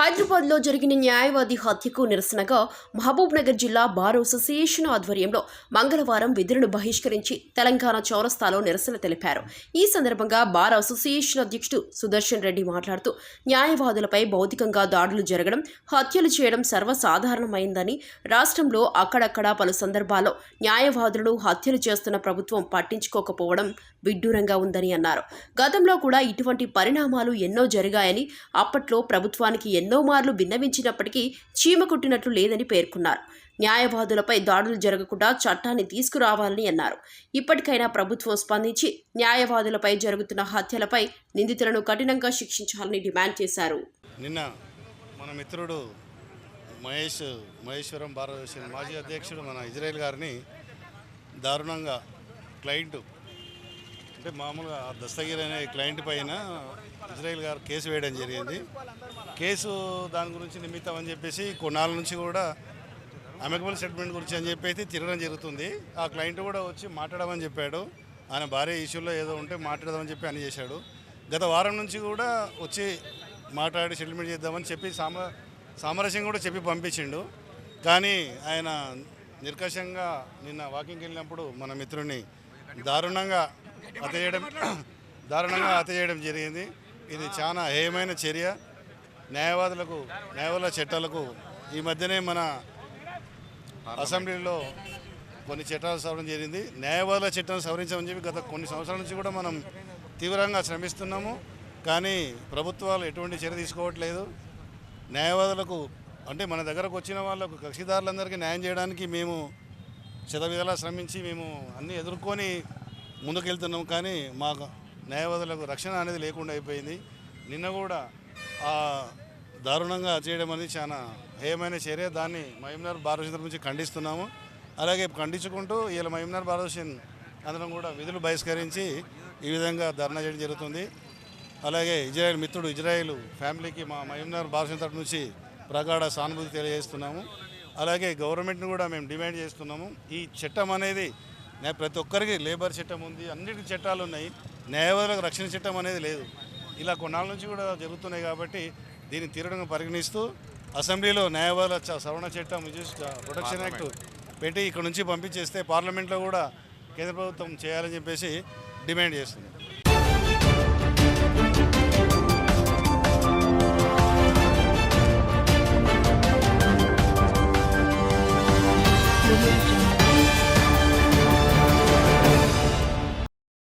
హైదరాబాద్లో జరిగిన న్యాయవాది హత్యకు నిరసనగా మహబూబ్ నగర్ జిల్లా బార్ అసోసియేషన్ ఆధ్వర్యంలో మంగళవారం విధులను బహిష్కరించి తెలంగాణ చౌరస్తాలో నిరసన తెలిపారు. ఈ సందర్భంగా బార్ అసోసియేషన్ అధ్యక్షుడు సుదర్శన్ రెడ్డి మాట్లాడుతూ న్యాయవాదులపై భౌతికంగా దాడులు జరగడం హత్యలు చేయడం సర్వసాధారణమైందని రాష్ట్రంలో అక్కడక్కడ పలు సందర్భాల్లో న్యాయవాదులను హత్యలు చేస్తున్న ప్రభుత్వం పట్టించుకోకపోవడం విడ్డూరంగా ఉందని అన్నారు. గతంలో కూడా ఇటువంటి పరిణామాలు ఎన్నో జరిగాయని అప్పట్లో ప్రభుత్వానికి ఎన్నో ఎన్నోమార్లు భిన్నవించినప్పటికీ చీమ కుట్టినట్లు లేదని పేర్కొన్నారు. న్యాయవాదులపై దాడులు జరగకుండా చట్టాన్ని తీసుకురావాలని అన్నారు. ఇప్పటికైనా ప్రభుత్వం స్పందించి న్యాయవాదులపై జరుగుతున్న హత్యలపై నిందితులను కఠినంగా శిక్షించాలని డిమాండ్ చేశారు. నిన్న మన మిత్రుడు మహేష్ మహేశ్వరం భారతదేశం మాజీ అధ్యక్షుడు మన ఇజ్రాయెల్ గారిని దారుణంగా క్లయింట్ అంటే మామూలుగా దస్తగిరి అనే క్లయింట్ పైన ఇజ్రాయెల్ గారు కేసు వేయడం జరిగింది. కేసు దాని గురించి నిమిత్తం అని చెప్పేసి కొన్నాళ్ళ నుంచి కూడా అమెకబుల్ సెటిల్మెంట్ గురించి అని చెప్పేసి తిరగడం జరుగుతుంది. ఆ క్లయింట్ కూడా వచ్చి మాట్లాడమని చెప్పాడు. ఆయన భార్య ఇష్యూలో ఏదో ఉంటే మాట్లాడదామని చెప్పి అని చేశాడు. గత వారం నుంచి కూడా వచ్చి మాట్లాడి సెటిల్మెంట్ చేద్దామని చెప్పి సామ సామరస్యం కూడా చెప్పి పంపించిండు. కానీ ఆయన నిర్కషంగా నిన్న వాకింగ్కి వెళ్ళినప్పుడు మన మిత్రుని దారుణంగా హత్య చేయడం దారుణంగా హత్య చేయడం జరిగింది. ఇది చాలా హేయమైన చర్య. న్యాయవాదులకు న్యాయవాదుల చట్టాలకు ఈ మధ్యనే మన అసెంబ్లీలో కొన్ని చట్టాలు సవరణ జరిగింది. న్యాయవాదుల చట్టాన్ని సవరించమని చెప్పి గత కొన్ని సంవత్సరాల నుంచి కూడా మనం తీవ్రంగా శ్రమిస్తున్నాము. కానీ ప్రభుత్వాలు ఎటువంటి చర్య తీసుకోవట్లేదు. న్యాయవాదులకు అంటే మన దగ్గరకు వచ్చిన వాళ్ళకు కక్షిదారులందరికీ న్యాయం చేయడానికి మేము శతవిధాలా శ్రమించి మేము అన్నీ ఎదుర్కొని ముందుకెళ్తున్నాం కానీ మాకు న్యాయవాదులకు రక్షణ అనేది లేకుండా అయిపోయింది. నిన్న కూడా ఆ దారుణంగా చేయడం అనేది చాలా హేయమైన చర్య. దాన్ని మహిమనగర్ భారతదేశం నుంచి ఖండిస్తున్నాము. అలాగే ఖండించుకుంటూ ఇలా మహిమనగర్ భారతదేశం అందరం కూడా విధులు బహిష్కరించి ఈ విధంగా ధర్నా చేయడం జరుగుతుంది. అలాగే ఇజ్రాయెల్ మిత్రుడు ఇజ్రాయెల్ ఫ్యామిలీకి మా మహిమనగర్ భారతదేశం తరపు నుంచి ప్రగాఢ సానుభూతి తెలియజేస్తున్నాము. అలాగే గవర్నమెంట్ని కూడా మేము డిమాండ్ చేస్తున్నాము. ఈ చట్టం అనేది నే- ప్రతి ఒక్కరికి లేబర్ చట్టం ఉంది. అన్నిటి చట్టాలు ఉన్నాయి. న్యాయవాదులకు రక్షణ చట్టం అనేది లేదు. ఇలా కొన్నాళ్ళ నుంచి కూడా జరుగుతున్నాయి కాబట్టి దీన్ని తీరడం పరిగణిస్తూ అసెంబ్లీలో న్యాయవాదుల సవరణ చట్టం ప్రొటెక్షన్ యాక్ట్ uh, పెట్టి ఇక్కడ నుంచి పంపించేస్తే పార్లమెంట్లో కూడా కేంద్ర ప్రభుత్వం చేయాలని చెప్పేసి డిమాండ్ చేస్తుంది.